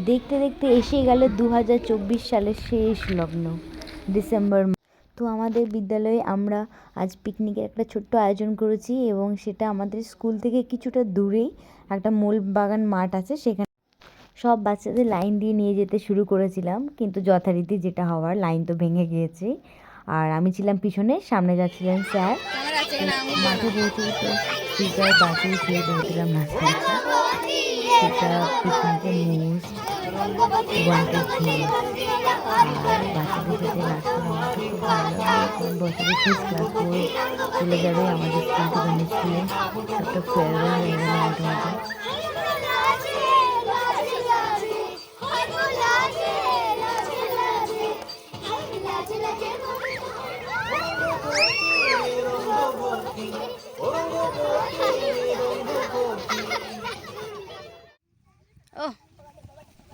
দেখতে দেখতে এসে গেল দু হাজার চব্বিশ সালের শেষ লগ্ন ডিসেম্বর তো আমাদের বিদ্যালয়ে আমরা আজ পিকনিকের একটা ছোট্ট আয়োজন করেছি এবং সেটা আমাদের স্কুল থেকে কিছুটা দূরেই একটা মোল বাগান মাঠ আছে সেখানে সব বাচ্চাদের লাইন দিয়ে নিয়ে যেতে শুরু করেছিলাম কিন্তু যথারীতি যেটা হওয়ার লাইন তো ভেঙে গিয়েছে। আর আমি ছিলাম পিছনে সামনে যাচ্ছিলেন স্যার মাঠে পৌঁছে স্পিকার বাজিয়ে দিয়ে বলছিলাম নাচতে সেটা পিকনিকের মোস্ট ওয়ান্টেড থিং আর বাচ্চাদের সাথে নাচতে আমার তো খুব ভালো লাগে কারণ বছরের শেষ ক্লাস ফোর চলে যাবে আমাদের স্কুল। থেকে একটা গেল আমাদের মধ্যে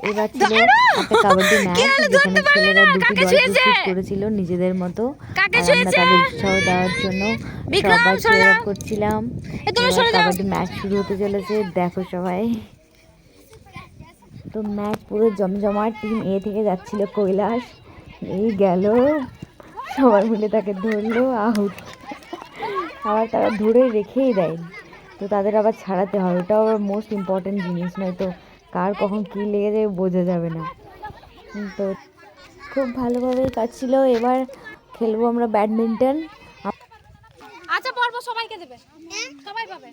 এবার ছিল একটা কাবাডি ম্যাচ যেখানে ছেলেরা দুটি দল প্রস্তুত করেছিল নিজেদের মতো। আমরা তাদের উৎসাহ দেওয়ার জন্য সবাই চেয়ার করছিলাম। কাবাডি ম্যাচ শুরু হতে চলেছে দেখো সবাই। তো ম্যাচ পুরো জমজমাট টিম এ থেকে যাচ্ছিল কৈলাস। এই গেল। সবাই মিলে তাকে ধরলো আউট আবার তারা ধরে রেখেই দেয় তো তাদের আবার ছাড়াতে হয়। ওটাও মোস্ট ইম্পর্টেন্ট জিনিস নয়তো কার কখন কী লেগে যায় বোঝা যাবে না। তো খুব ভালোভাবেই কাটছিল। এবার খেলব আমরা ব্যাডমিন্টন। আচ্ছা পর্ব সবাইকে দেবে। সবাই পাবে।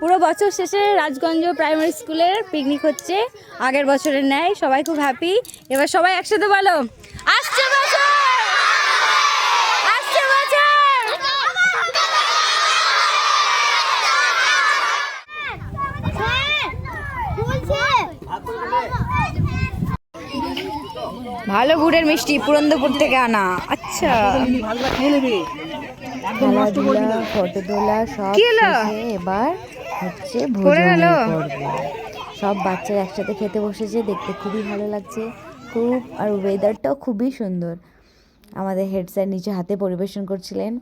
পুরো বছর শেষে রাজগঞ্জ প্রাইমারি স্কুলের পিকনিক হচ্ছে। আগের বছরের ন্যায় সবাই খুব হ্যাপি এবার সবাই একসাথে বলো আসছে বছর আসছে বছর ভালো গুড়ের মিষ্টি পুরন্দপুর থেকে আনা। আচ্ছা। খেলাধুলা ফটো তোলা সব এবার হচ্ছে পড়ে ভোজনের সব বাচ্চারা একসাথে খেতে বসেছে দেখতে খুবই ভালো লাগছে। খুব আর ওয়েদারটাও খুবই সুন্দর। আমাদের হেড স্যার নিচে হাতে পরিবেশন করছিলেন।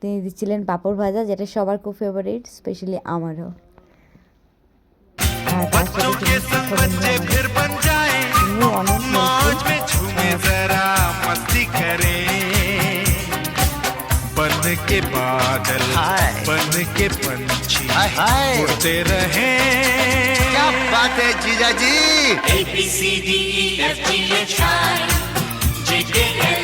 তিনি দিচ্ছিলেন পাঁপড় ভাজা যেটা সবার খুব ফেভারিট স্পেশালি আমারও। बच्चों के संग बच्चे फिर बन जाए मौज में झूमे जरा मस्ती करें बन के बादल बन के पंछी उड़ते रहे क्या बात है जीजा जी A F ji H I जे के एल